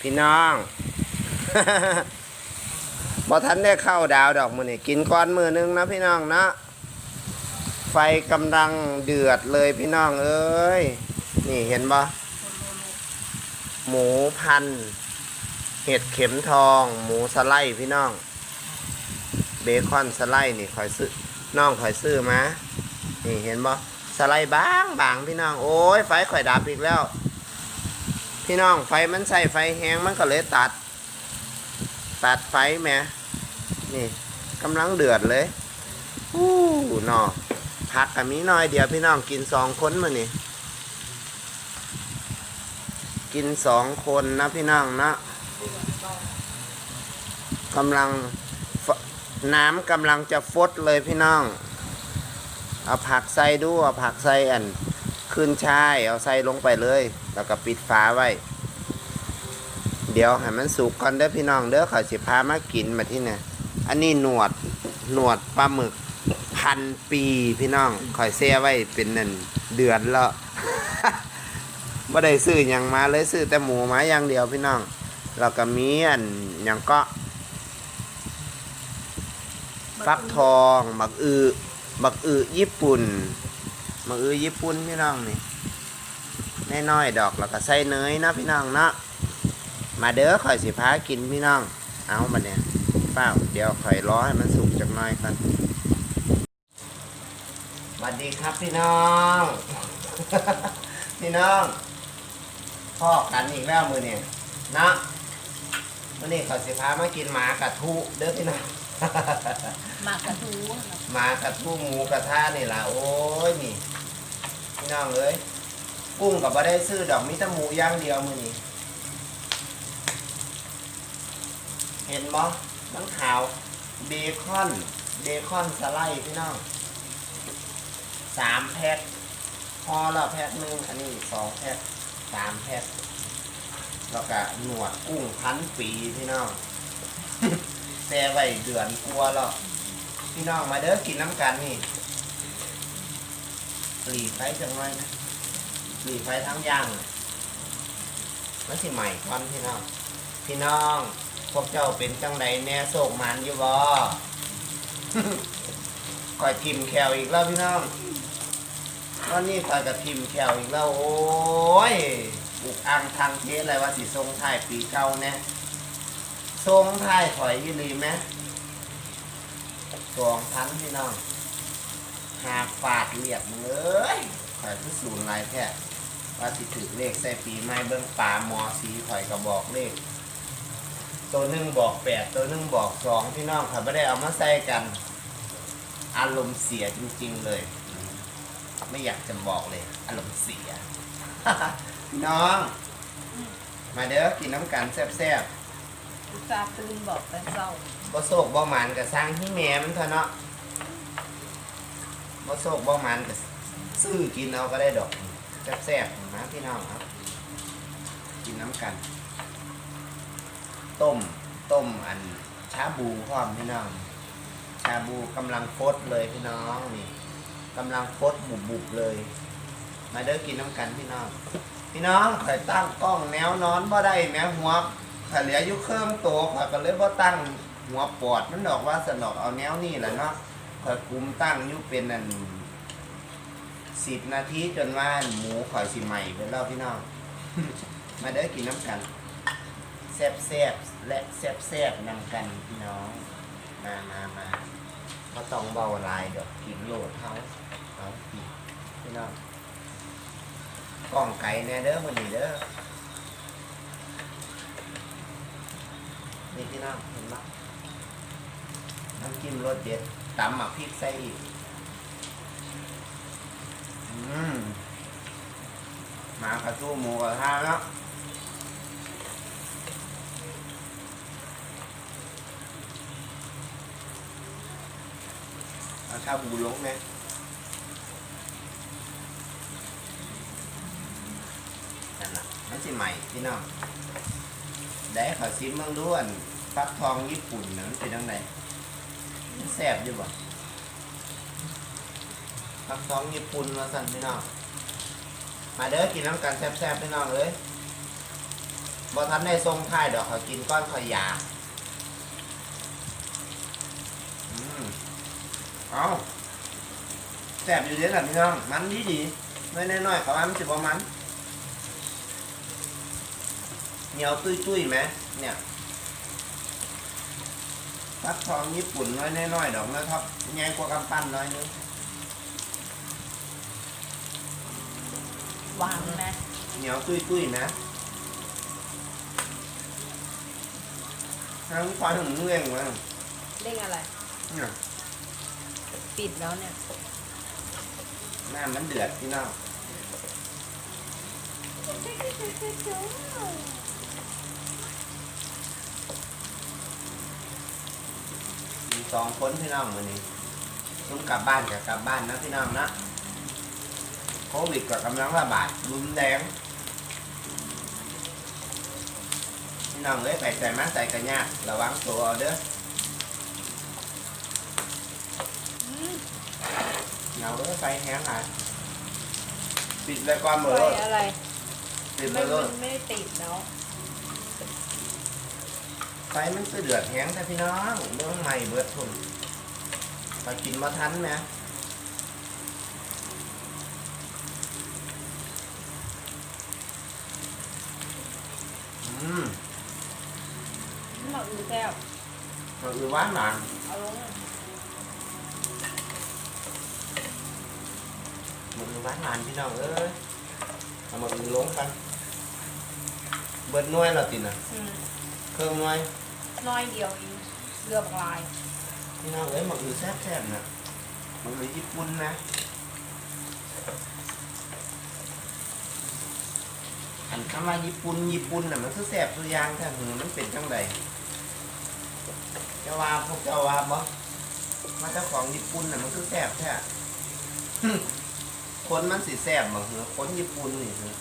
พี่น้องบ่ทันได้เข้าดาวดอกมือนี่กินก้อนมือนึงนะพี่น้องนะไฟกำลังเดือดเลยพี่น้องเอ้ย นี่เห็นบ่หมูพัน เห็ดเข็มทอง หมูสไลด์พี่น้อง เบคอนสไลด์นี่คอยซื้อน้องคอยซื้อมา นี่เห็นบ่สไลด์บางบางพี่น้อง โอ้ยไฟข่อยดับอีกแล้ว พี่น้องไฟมันใส่ไฟแห้งมันก็เลยตัด ตัดไฟแม่นี่กำลังเดือดเลยอู้นอผักกับมีน้อยเดียวพี่น้องกินสองคนมานี่กินสองคนนะพี่น้องนะกำลังน้ำกำลังจะฟดเลยพี่น้อง เอาผักใส่ดูเอาผักใส่อันขึ้นช่ายเอาใส่ลงไปเลย แล้วก็ปิดฝาไว้ เดี๋ยวให้มันสุกก่อนเด้อพี่น้องเด้อเขาสิพามากินมาที่เนี่ยอันนี้หนวดหนวดปลาหมึกพันปีพี่น้องคอยเสียไว้เป็นนั่นเดือนแล้วไม่ได้ซื้อหยังมาเลยซื้อแต่หมูมาอย่างเดียวพี่น้องแล้วก็มีอันหยังก็ฟักทองบักอือบักอือญี่ปุ่นบักอือญี่ปุ่นพี่น้องนี่ น้อยๆดอกแล้วก็ใส่เนยนะพี่น้องเนาะมาเด้อข่อยสิพากินพี่น้อง เอามาเนี่ยเปล่าเดี๋ยวข่อยรอให้มันสุกจักหน่อยก่อนสวัสดีครับพี่น้อง พี่น้องพ่อกันอีกแล้วมือเนี่ยเนาะมื่อนี้ข่อยสิพามากินหมากระทุเด้อพี่น้องหมากกระทูหมากระทู้หมูกระทะนี่ล่ะโอ้ยนี่พี่น้องเอ้ย กุ้งกับบ่ได้ซื้อดอกมีแต่หมูย่างเดียวมือนี้ เห็นบ่มันขาว เบคอน เบคอนสไลด์พี่น้องสามแพ็คพอละแพ็คหนึ่งอันนี้สองแพ็คสามแพ็คแล้วก็หนวดกุ้งพันปีพี่น้องแซ่ไว้เดือนกลัวแล้วพี่น้องมาเด้อกินน้ำกันนี่หลีกไฟจังไรนะ หลีไฟทั้งย่างมันสิใหม่ก่อนพี่น้อง พี่น้อง พวกเจ้าเป็นจังไดแน่โศกมันอยู่บ่คอยทิมแขวอีกแล้วพี่น้องวันนี้คอยกับทิมแขวอีกแล้ว โอ้ยอุกอังทางเทศอะไรว่าสิทรงไทยปีเก่าแน่ทรงไทยถอยยี่ลีไหมสองพันพี่น้องหาฝาดเรียบเลยข่อยคือศูนย์ลายแท้ ว่าสิถือเลขใส่ปีไม้เบิ้งป่าหมอสีข่อยก็บอกเลข ตัวหนึ่งบอกแปดตัวหนึ่งบอกสองพี่น้องข่อยไม่ได้เอามาใส่กันอารมณ์เสียจริงๆเลย ไม่อยากจะบอกเลย อารมณ์เสีย พี่น้อง มาเด้อกินน้ำกันแซ่บๆอุตส่าห์ตื่นบอกแต่เศร้าบ่โศกบ่หมันกับสร้างที่แม่มันเถอะเนาะบ่โศกบ่หมันกับซื้อกินเอาก็ได้ดอก แซ่บๆนะพี่น้องครับ กินน้ำกัน ต้มต้มอันชาบูพร้อมพี่น้อง ชาบูกำลังฟดเลยพี่น้องนี่กำลังฟดบุบๆเลย มาเด้อกินน้ำกันพี่น้อง พี่น้องข่อยตั้งกล้องแนวนอนบ่ได้แม้หัวข่อยเหลืออยู่เครื่องโตข่อยก็เลยบ่ตั้งหัวปอดมันดอกว่าสนอกเอาแนวนี่แหละเนาะข่อยคุมตั้งอยู่เป็นอัน สิบนาทีจนว่าหมูข่อยสิใหม่ไปแล้วพี่น้อง มาเด้อกินน้ำกันแซ่บแซบๆและแซ่บแซบๆนำกันพี่น้อง มามามาเขาต้องเบาหลายดอกกินโลดเขาเอาพี่น้องกล้องไก่แน่เด้อมันนี่เด้อนี่พี่น้องเห็นไหมน้ำจิ้มรสเด็ดตำหมักพริกใส่อีก มากระทู้หมูกระทะแล้วเอาชาบูลงไหมนั่นล่ะมันสิใหม่พี่น้องได้ขอซิมเมืองด้วนฟักทองญี่ปุ่นนะมันเป็นยังไงแซ่บอยู่บ่ ฟักทองญี่ปุ่นมาสั่นพี่น้องมาเด้อกินน้ำกันแซ่บๆพี่น้องเลยบ่ทันได้ทรงท้ายดอกเขากินก้อนขอยาอืมเอาแซ่บอยู่เด้อล่ะพี่น้อง มันดีดีน้อยน้อยๆเขาว่ามันสิบ่มัน เหนียวตุ้ยตุ้ยๆไหมเนี่ยฟักทองญี่ปุ่นน้อยน้อยๆดอกนะครับใหญ่กว่ากำปั้นน้อยนึง วานไหมเหนียวตุ้ยตุ้ยๆนะทั้งควายถึงเรื่องวะเร่งอะไร เนี่ยปิดแล้วเนี่ยหน้ามันเดือดพี่น้องมีสองคนพี่น้องวันนี้ต้องกลับบ้านกับกลับบ้านนะพี่น้องนะ โควิดกับกำลังระบาดรุนแรงพี่น้องเอ้ยไปใส่มาใส่กันยากระวังตัวเอาเด้ออืมเหงาเอ้ยไฟแห้งอะปิดเลยก่อนเบอไฟร์อะไรปิดเลไม่ยเลยไม่ได้ติดแล้วไฟมันจะเดือดแห้งแต่พี่น้องเรื่องใหม่เบิดทุนไปกินมาทันไหม อืมหมักอือแซ่บมันคือหวานหวานเอาลงมันคือหวานหวานพี่น้องเอ้ยเอามาอือลงกันเบิดหน้วยเราตินะอืมเครื่องหน้วยน้อยเดียวเองเรือบลายพี่น้องเอ้ยมันอือแซ่บๆนะมันอือญี่ปุ่นนะ อั นคำว่าญี่ปุ่นญี่ปุ่นน่ะมันคือแสบตัวอยางแท้หือมันเป็นจังไดเจ้าว่าพวกเจ้าว่าบ่มาเจ้าของญี่ปุ่นน่ะมันคือแสบแท้คนมันสิแสบบ่หือคนญี่ปุ่นนี่หือ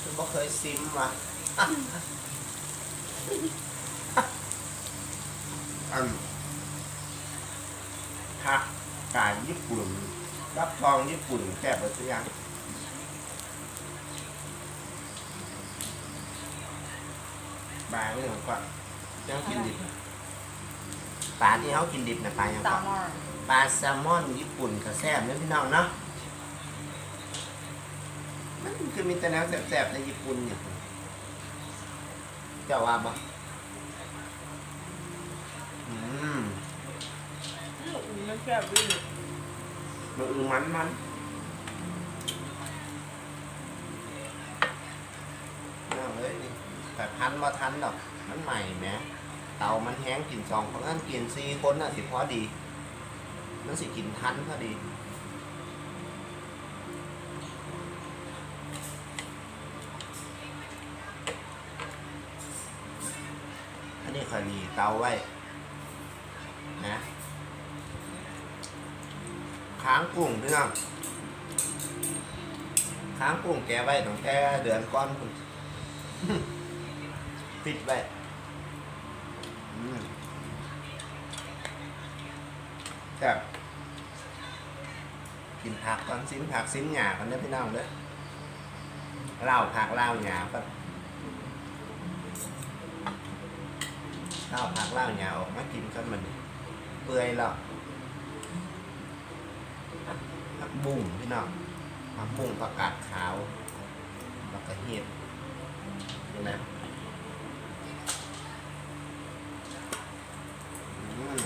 คือบ่เคยซิมว่ะอันผักกาดญี่ปุ่นรับทองญี่ปุ่นแสบเบิดตัวอย่าง ปลาไม่เหมือนกว่าเจ้ากินดิบปลาที่เขากินดิบนะปลาอย่างตาก่อนมอร์ปลาแซลมอนญี่ปุ่นกับแซ่บเนี่ยพี่น้องเนาะมันคือมีแต่แนวแซ่บๆในญี่ปุ่นเนี่ยเจ้าว่าบ่อืมอืมอือมันแซ่บดีมันอือมันมันเอาเลยนี่ แต่พันมาทันดอกมันใหม่แหมเตามันแห้งกินสองคนนั้นกินสี่คนน่ะสิพอดี มันสิกินทันพอดีอันนี้คอยดีเตาไว้นะค้างกุ้งพี่น้องค้างกุ้งแกไว้ตั้งแต่เดือนก้อนพุ่น ปิดไว้อืมครับกินผักก่อนสิ้นผักสิ้นหยากันเด้พี่น้องเด้อเล่าผักเล่าหยาก็เล่าผักเล่าหยาออกมากินกันมันเปื่อยแล้วผักบุ้งพี่น้องผักบุ้งผักกาดขาวแล้วก็เห็ดนะ อืม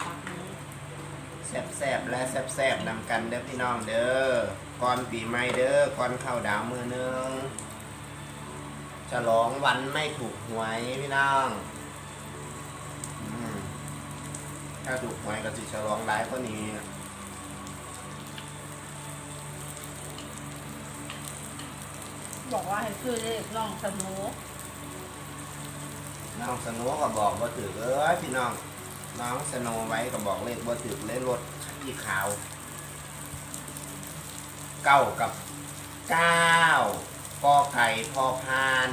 ผักนี้ แซบๆและแซบๆนำกันเด้อพี่น้องเด้อก่อนปีใหม่เด้อก่อนเข้าดาวมือหนึงฉลองวันไม่ถูกหวยพี่น้องอืมถ้าถูกหวยก็สิฉลองหลายกว่านี้บอกว่าให้ซื้อเลขน้องสนุกน้องสโนว์ก็บอกว่าถือเอ้ยพี่น้องน้องสโนว์ไว้ก็บอกเลขว่าถือเลขรถ สีขาวเก้ากับเก้ากอไก่พอพาน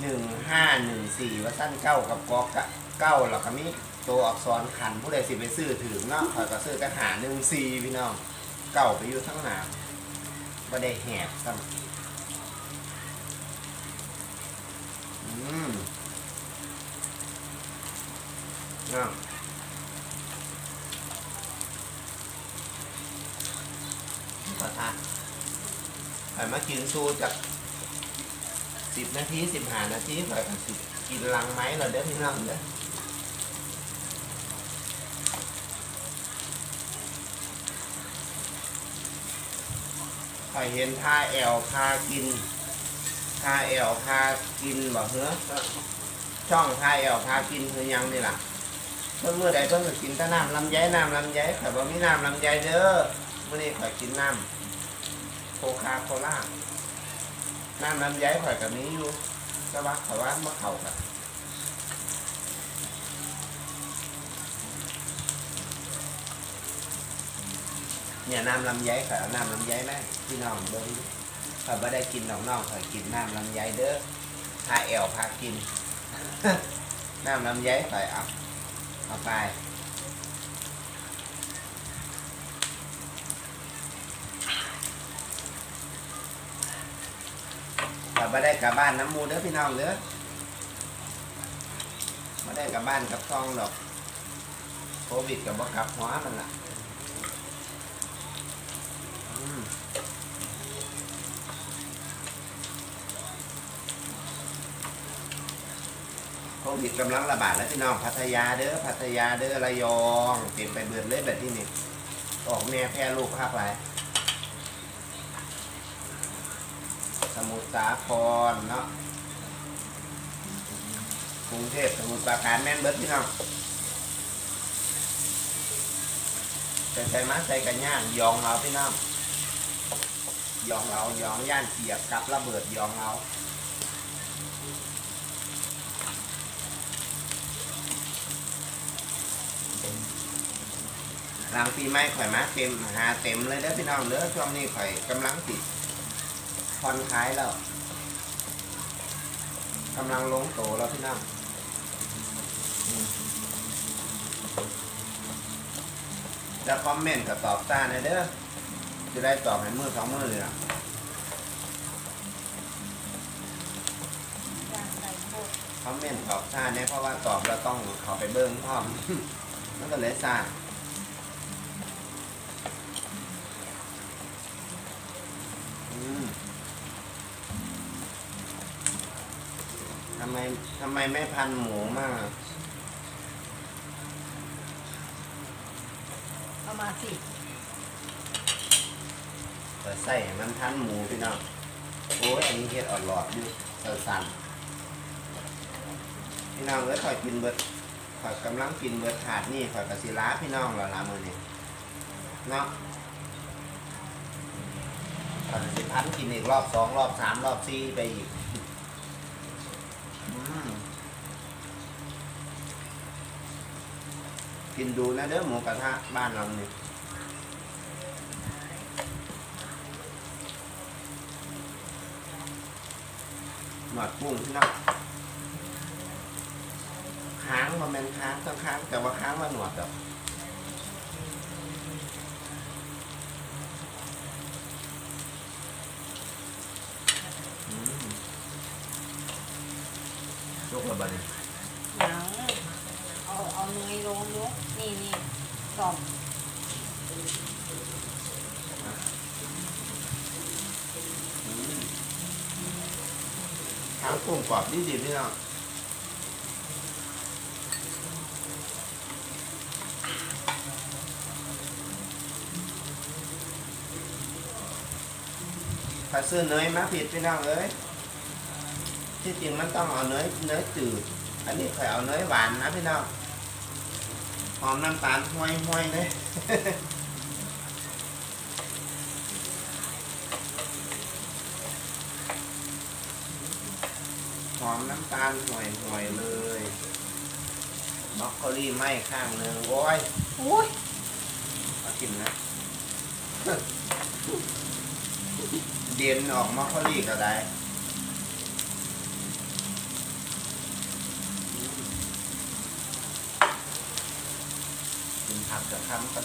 หนึ่งห้าหนึ่งสี่ว่าสั้นเก้ากับกอกเก้าหรอครับนี่ตัวอักษรขันผู้ใดสิไปซื้อถือเนาะคอยก็ซื้อแต่หาหนึ่งสี่พี่น้องเก้าไปอยู่ทั้งหนาบ่ได้แหบซ้ำอืมอะ ขอทานไปมากินซูจากสิบนาทีสิบห้านาทีไปกันสิกินลังไม้เราเด้อพี่น้องเด้อไปเห็นท่าแอลพากินท่าแอลพากินบอกเนื้อช่องท่าแอลพากินคือยังนี่ล่ะเพิ่นเมื่อใดเพิ่นก็กินแต่น้ำลำไยน้ำลำไยข่อยบ่มีน้ำลำไยเด้อ มื้อนี้ข่อยกินน้ำโคคาโคล่าน้ำลำไยข่อยก็มีอยู่แต่ว่าข่อยว่าบ่เข้ากันเนี่ยน้ำลำไยข่อยเอาน้ำลำไยไหมพี่น้องเบิ่งข่อยบ่ได้กินน้องน้องข่อยกินน้ำลำไยเด้อพาแอวพากิน น้ำลำไยข่อยเอาเอาไป กลับมาได้กลับบ้านน้ำมูเด้อพี่น้องเด้อมาได้กลับบ้านกับทองดอกโควิดกับบ่กลับหัวมันล่ะโควิดกำลังระบาดแล้วพี่น้องพัทยาเด้อพัทยาเด้อระยองเปลี่ยนไปเบือนเลยแบบที่นี่ออกแม่แพร่ลูกภาคไร สมุทรสาครเนาะกรุงเทพสมุทรปราการแม่นเบิดพี่น้องใส่ใจมาใส่กันย่างยองเราพี่น้องยองเรายองย่านเสียบกับระเบิดยองเราหลังปีใหม่ข่อยมาเต็มหาเต็มเลยเด้อพี่น้องเด้อช่วงนี้ข่อยกำลังติด ผ่อนคลายแล้วกำลังลงโตแล้วพี่น้องอืมแล้วคอมเมนต์กับตอบซ่าหน่อยเด้อจะได้ตอบให้มือสองมือเลยนะย่างไก่โคอมเมนต์ตอบซ่าเนี่ยเพราะว่าตอบเราต้องเขอไปเบิ้งพร้อมมันก็เลยซ่า อืมทำไมทำไมไม่พันหมูมากเอามาสิเปิดใส่ให้มันพันหมูพี่น้องโอ้ยอันนี้เฮ็ดอ่อนหลอดอยู่เติสั่นพี่น้องเอ้ยคอยกินเบิดคอยกำลังกินเบิดถาดนี่คอยกระสิล้าพี่น้องแล้วละมือนี้เนาะคอยกสิพันกินอีกรอบสองรอบสามรอบสี่ไปอีกอืม กินดูนะเด้อหมูกระทะบ้านเราเนี่ยหนวดกุ้งพี่น้องค้างมันเป็นค้างต้องค้างแต่ว่าค้างว่าหนวดอกอืมยกระบาดนี่ หนังเอาเอาเนยลงยกนี่นี่สอบ อืมค้าง กุ้งกรอบดีดีพี่น้องถ้าซื้อเนยมาผิดพี่น้องเอ้ยที่จริงมันต้องเอาเนยเนยจืด อันนี้เคยเอาเนยหวานนะพี่น้องหอมน้ำตาลห้วยห้วยเลย อมน้ำตาลห่วยห่วยๆเลยบรอกโคลีไหม้ข้างหนึ่งโอ้ยอุ้ยเอากินนะ เดียนออกมอกโคลีก็ได้กินผักกับคำก็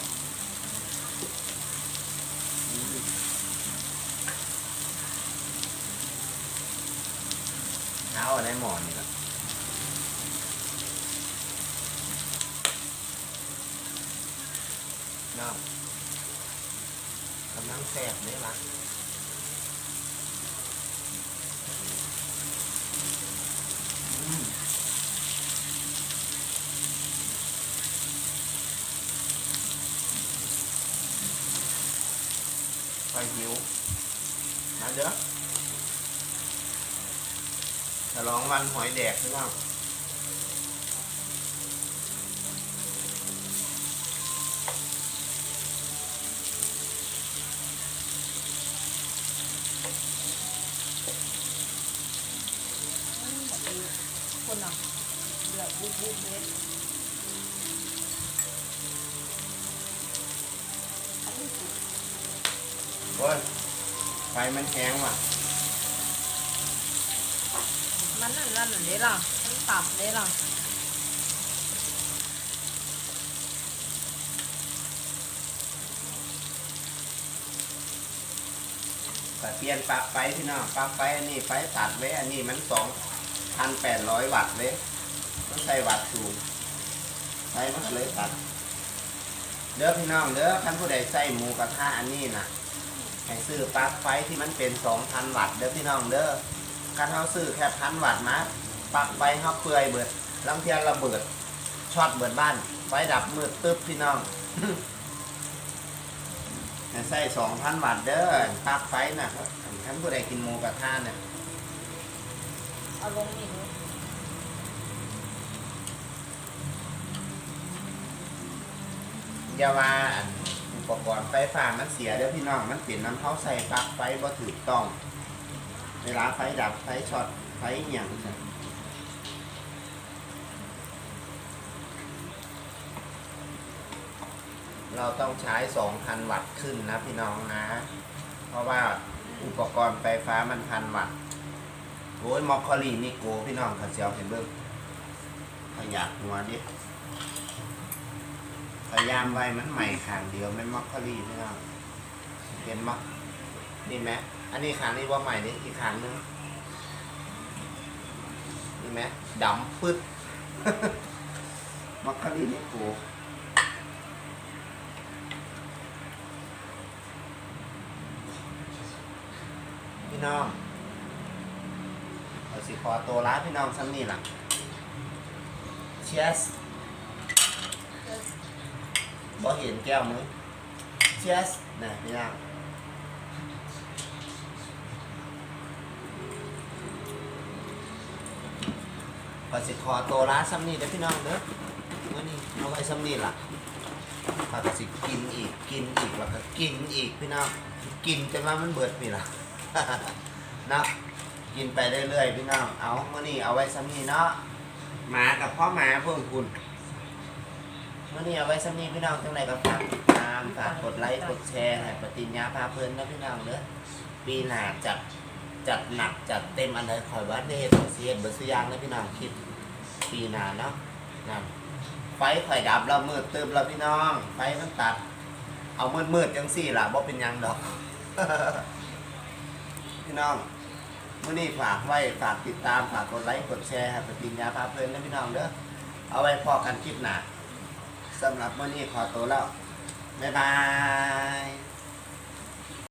าได้หมอนนี่แหละน้ำกำลังแสบเลยล่ะไปหิวมาเด้อ ฉลองวันหอยแดกใช่ไหม คนอะเดือดบุบบุบเลยอันนี้สุด โอ้ยไฟมันแห้งว่ะ มันนั่นนั่นเด้ล่ะมันตับเด้ล่ะแต่เปลี่ยนปลั๊กไฟพี่น้องปลั๊กไฟอันนี้ไฟตัดไว้อันนี้มันสองพันแปดร้อยวัตต์เลยมันใส่วัตต์สูงไฟมันเลยตัดเด้อพี่น้องเด้อท่านผู้ใดใส่หมูกระทะอันนี้นะให้ซื้อปลั๊กไฟที่มันเป็นสองพันวัตต์เด้อพี่น้องเด้อ การเขาซื้อแค่พันวัตต์มาปลั๊กไฟเขาเปื่อยเบิดลำเทียนระเบิดช็อตเบิดบ้าน ไฟดับมืดตึ๊บพี่น้องให้ใส่สองพันวัตต์เด้อปลั๊กไฟนะครับท่านผู้ใดกินหมูกระทะเนี่ยเอาลงนี่ดูอย่าว่าอันอุปกรณ์ไฟฟ้ามันเสียเด้อพี่น้องมันเปลี่ยนน้ำเขาใส่ปลั๊กไฟบ่ถูกต้อง เวลาไฟดับไฟช็อตไฟเหี่ยงใช่เราต้องใช้ 2,000 วัตต์ขึ้นนะพี่น้องนะ เพราะว่าอุปกรณ์ไฟฟ้ามันพันวัตต์โอ้ยมอคคอลีนี่โกพี่น้องขัดเซียวเห็นเบิ้งขยักหัวดิพยายามไว้มันใหม่ขางเดียวไม่มอคคอรีพี่น้องเห็นมั้นี่ไหม อันนี้ขางนี้ว่าใหม่นี่อีกขางนึงนี่ไหมดำปึ๊ดมอคคอรี่นี่กูพี่น้องเอาสิขอตัวลาพี่น้องซ้ำนี่ล่ะ Cheers บ่เห็นแก้วมึง Cheers นะพี่น้อง พอสิขอตัวร้าซ้ำนี่เด้อพี่น้องเด้อมื่อนี้เอาไว้ซ้ำนี่ล่ะพอสิกินอีกกินอีกแล้วก็กินอีกพี่น้องกินจนว่ามันเบิดนี่ล่ะนะกินไปเรื่อยๆพี่น้องเอามื่อนี้เอาไว้ซ้ำนี่เนาะหมากับพ่อหมาเพิ่มคุณมื่อนี้เอาไว้สำนี่พี่น้องทั้งไหนก็ฝากติดตามฝากกดไลค์กดแชร์ให้ปฏิญญาพาเพลินนะพี่น้องเด้อปีหน้าจัด จัดหนักจัดเต็มอันใดคอยวัดได้เห็นเสียเบอร์สยางนะพี่น้องคิดปีหนาเนาะนั่นไฟข่อยดับแล้วมืดตึมแล้วพี่น้อง ไฟมันตัด เอามืดมืดจังสี่ล่ะบ่เป็นยังดอก พี่น้องเมื่อนี้ฝากไว้ฝากติดตามฝากกดไลค์กดแชร์ให้ปฏิญญาพาเพลินนะพี่น้องเด้อเอาไว้พอกันคลิปหนาสำหรับวันนี้ขอตัวแล้วบ๊ายบาย